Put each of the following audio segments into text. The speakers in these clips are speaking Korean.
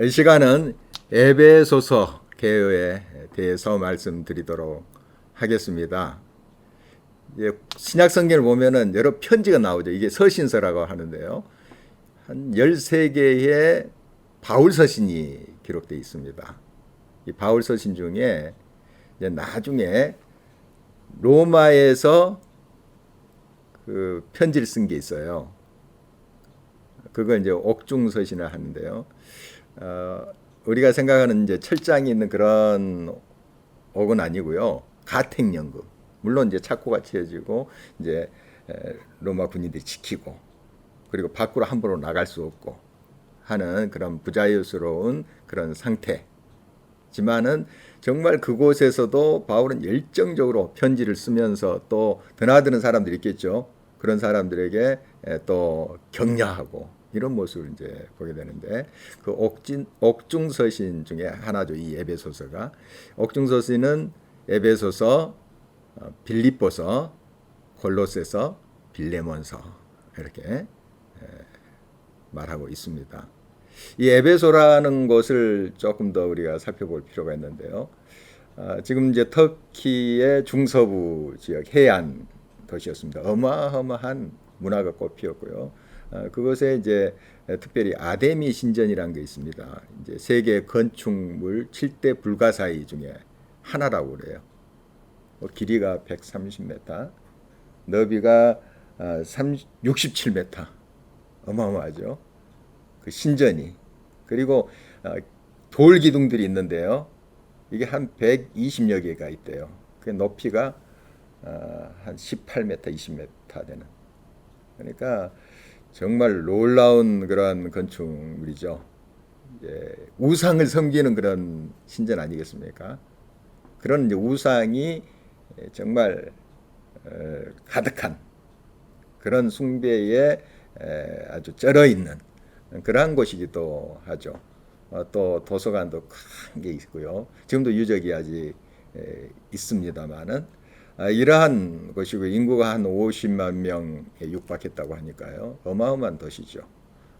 이 시간은 에베소서 개요에 대해서 말씀드리도록 하겠습니다. 예, 신약 성경을 보면은 여러 편지가 나오죠. 이게 서신서라고 하는데요. 한 13개의 바울 서신이 기록되어 있습니다. 이 바울 서신 중에 나중에 로마에서 그 편지를 쓴 게 있어요. 그걸 이제 옥중 서신을 하는데요. 어, 우리가 생각하는 이제 철장이 있는 그런 옥은 아니고요. 가택연금. 물론 이제 착고가 치어지고 이제 로마 군인들이 지키고 그리고 밖으로 함부로 나갈 수 없고 하는 그런 부자유스러운 그런 상태지만은 정말 그곳에서도 바울은 열정적으로 편지를 쓰면서 또 드나드는 사람들이 있겠죠. 그런 사람들에게 또 격려하고 이런 모습을 이제 보게 되는데 그 옥진 옥중서신 중에 하나죠. 이 에베소서가 옥중서신은 에베소서, 어, 빌립보서, 골로새서, 빌레몬서 이렇게 말하고 있습니다. 이 에베소라는 곳을 조금 더 우리가 살펴볼 필요가 있는데요. 아, 지금 이제 터키의 중서부 지역 해안 도시였습니다. 어마어마한 문화가 꽃피었고요. 어, 그것에 이제 특별히 아데미 신전이라는 게 있습니다. 이제 세계 건축물 7대 불가사의 중에 하나라고 그래요. 뭐 길이가 130m, 너비가 67m. 아, 어마어마하죠. 그 신전이. 그리고 어, 돌 기둥들이 있는데요. 이게 한 120여 개가 있대요. 그 높이가 어, 한 18m, 20m 되는. 그러니까 정말 놀라운 그런 건축물이죠. 예, 우상을 섬기는 그런 신전 아니겠습니까? 그런 우상이 정말 어, 가득한 그런 숭배에 아주 쩔어 있는 그러한 곳이기도 하죠. 어, 또 도서관도 큰 게 있고요. 지금도 유적이 아직 있습니다만은 아, 이러한 곳이고 인구가 한 50만 명에 육박했다고 하니까요. 어마어마한 도시죠.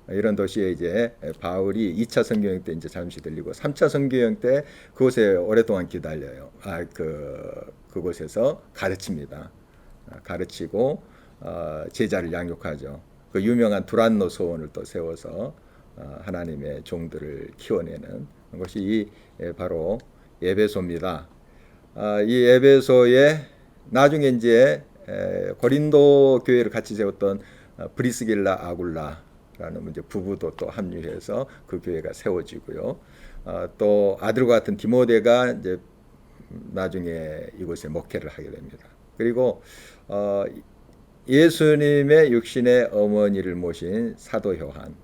이런 도시에 이제 바울이 2차 선교행 때 이제 잠시 들리고 3차 선교행 때 그곳에 오랫동안 기다려요. 아, 그 그곳에서 가르칩니다. 아, 가르치고 어, 제자를 양육하죠. 그 유명한 두란노 소원을 또 세워서 어, 하나님의 종들을 키워내는 것이 바로 에베소입니다. 아, 이 에베소에 나중에 이제 고린도 교회를 같이 세웠던 어, 브리스길라 아굴라라는 이제 부부도 또 합류해서 그 교회가 세워지고요. 어, 또 아들과 같은 디모데가 이제 나중에 이곳에 목회를 하게 됩니다. 그리고 어, 예수님의 육신의 어머니를 모신 사도 요한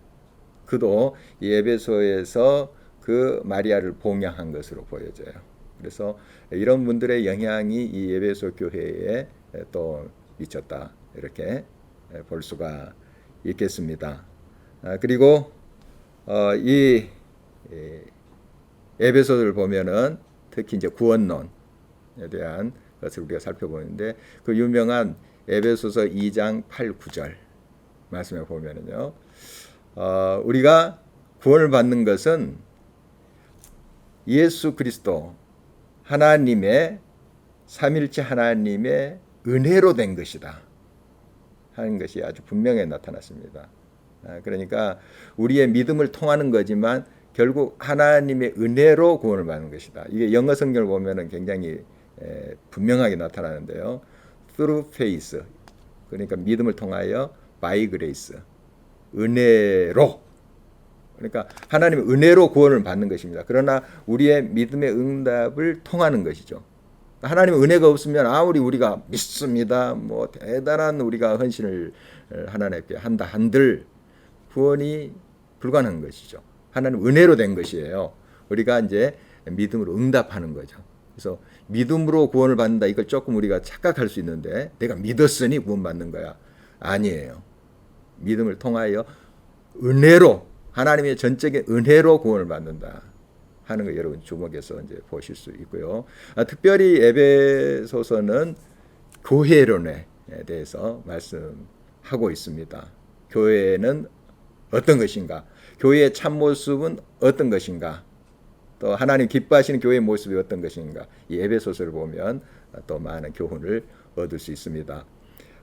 그도 예배소에서 그 마리아를 봉양한 것으로 보여져요. 그래서 이런 분들의 영향이 이 예배소 교회에 또 미쳤다 이렇게 볼 수가 있겠습니다. 아, 그리고 어, 이 에베소를 보면은 특히 이제 구원론에 대한 것을 우리가 살펴보는데 그 유명한 에베소서 2장 8, 9절 말씀에 보면은요. 어, 우리가 구원을 받는 것은 예수 그리스도 하나님의 삼일체 하나님의 은혜로 된 것이다 하는 것이 아주 분명히 나타났습니다. 아, 그러니까 우리의 믿음을 통하는 거지만 결국 하나님의 은혜로 구원을 받는 것이다. 이게 영어 성경을 보면은 굉장히 분명하게 나타나는데요. through faith. 그러니까 믿음을 통하여 by grace. 은혜로 그러니까 하나님의 은혜로 구원을 받는 것입니다. 그러나 우리의 믿음의 응답을 통하는 것이죠. 하나님의 은혜가 없으면 아무리 우리가 믿습니다. 뭐 대단한 우리가 헌신을 하나님께 한다 한들 구원이 불가능한 것이죠. 하나님 은혜로 된 것이에요. 우리가 이제 믿음으로 응답하는 거죠. 그래서 믿음으로 구원을 받는다 이걸 조금 우리가 착각할 수 있는데 내가 믿었으니 구원받는 거야. 아니에요. 믿음을 통하여 은혜로 하나님의 전적인 은혜로 구원을 받는다 하는 거 여러분 주목해서 이제 보실 수 있고요. 아, 특별히 에베소서는 교회론에 대해서 말씀하고 있습니다. 교회는 어떤 것인가? 교회의 참 모습은 어떤 것인가? 또 하나님 기뻐하시는 교회의 모습이 어떤 것인가? 이 에베소서를 보면 또 많은 교훈을 얻을 수 있습니다.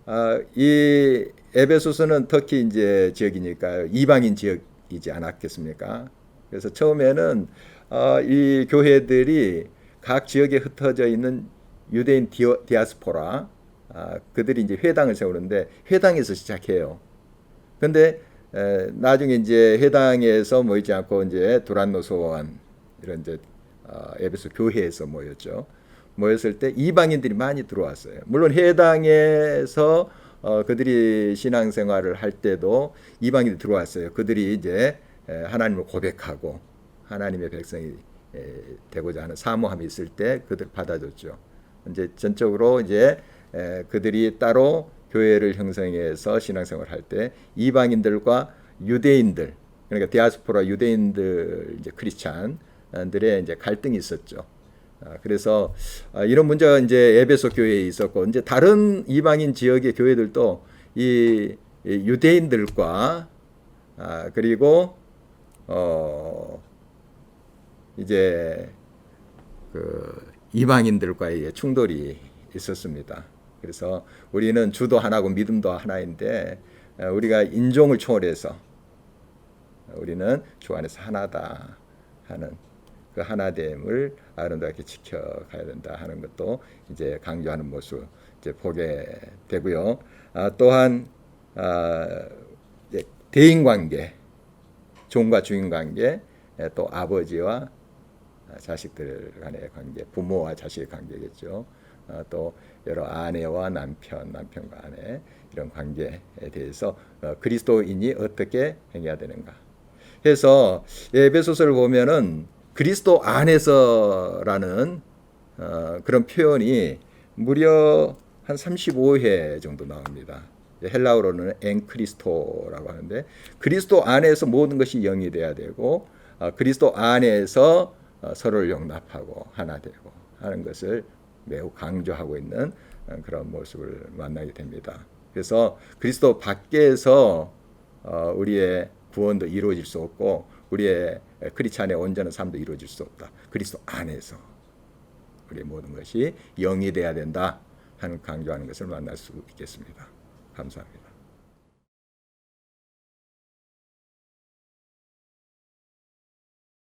아, 이 에베소서는 터키 이제 지역이니까 이방인 지역 이지 않았겠습니까? 그래서 처음에는 어, 이 교회들이 각 지역에 흩어져 있는 유대인 디어, 디아스포라 아, 그들이 이제 회당을 세우는데 회당에서 시작해요. 근데 에, 나중에 이제 회당에서 모이지 않고 이제 두란노 소원 이런 이제 어, 에베소 교회에서 모였죠. 모였을 때 이방인들이 많이 들어왔어요. 물론 해당에서 어, 그들이 신앙생활을 할 때도 이방인들이 들어왔어요. 그들이 이제 에, 하나님을 고백하고 하나님의 백성이 에, 되고자 하는 사모함이 있을 때 그들 받아줬죠. 이제 전적으로 이제 에, 그들이 따로 교회를 형성해서 신앙생활을 할때 이방인들과 유대인들 그러니까 디아스포라 유대인들 이제 크리스찬들의 이제 갈등이 있었죠. 아, 그래서 아, 이런 문제가 이제 에베소 교회에 있었고 이제 다른 이방인 지역의 교회들도 이, 이 유대인들과 아, 그리고 어 이제 그 이방인들과의 충돌이 있었습니다. 그래서 우리는 주도 하나고 믿음도 하나인데 어, 우리가 인종을 초월해서 우리는 주 안에서 하나다 하는 그 하나됨을 아름답게 지켜가야 된다 하는 것도 이제 강조하는 모습 이제 보게 되고요. 아, 또한 아, 대인 관계, 종과 주인 관계, 에, 또 아버지와 자식들 간의 관계, 부모와 자식의 관계겠죠. 어, 또 여러 아내와 남편, 남편과 아내 이런 관계에 대해서 어, 그리스도인이 어떻게 행해야 되는가. 해서 에베소서를 보면은 그리스도 안에서라는 어, 그런 표현이 무려 한 35회 정도 나옵니다. 헬라어로는 엔크리스토라고 하는데 그리스도 안에서 모든 것이 영이 돼야 되고 어, 그리스도 안에서 어, 서로를 용납하고 하나 되고 하는 것을 매우 강조하고 있는 어, 그런 모습을 만나게 됩니다. 그래서 그리스도 밖에서 어, 우리의 구원도 이루어질 수 없고 우리의 크리스찬의 온전한 삶도 이루어질 수 없다. 그리스도 안에서 우리의 모든 것이 영이 돼야 된다 하는 강조하는 것을 만날 수 있겠습니다. 감사합니다.